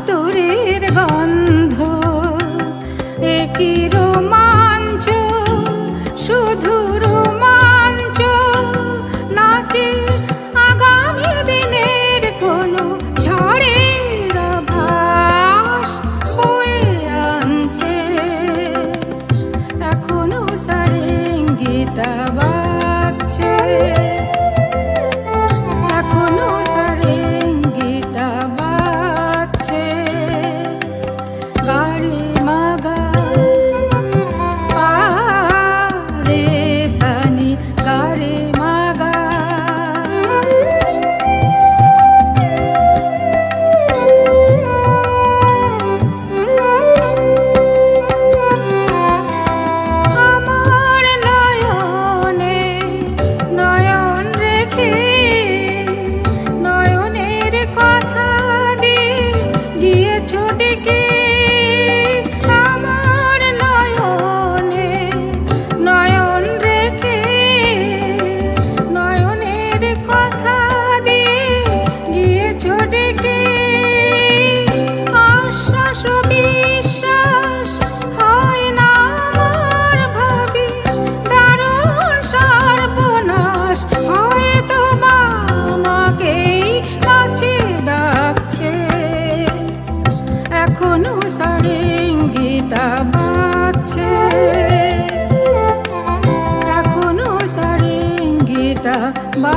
মাধুরীর গন্ধ একই রোমা এখনও সারেঙ্গিটা বাজছে এখনও সারেঙ্গিটা বা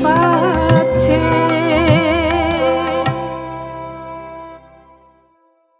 마찬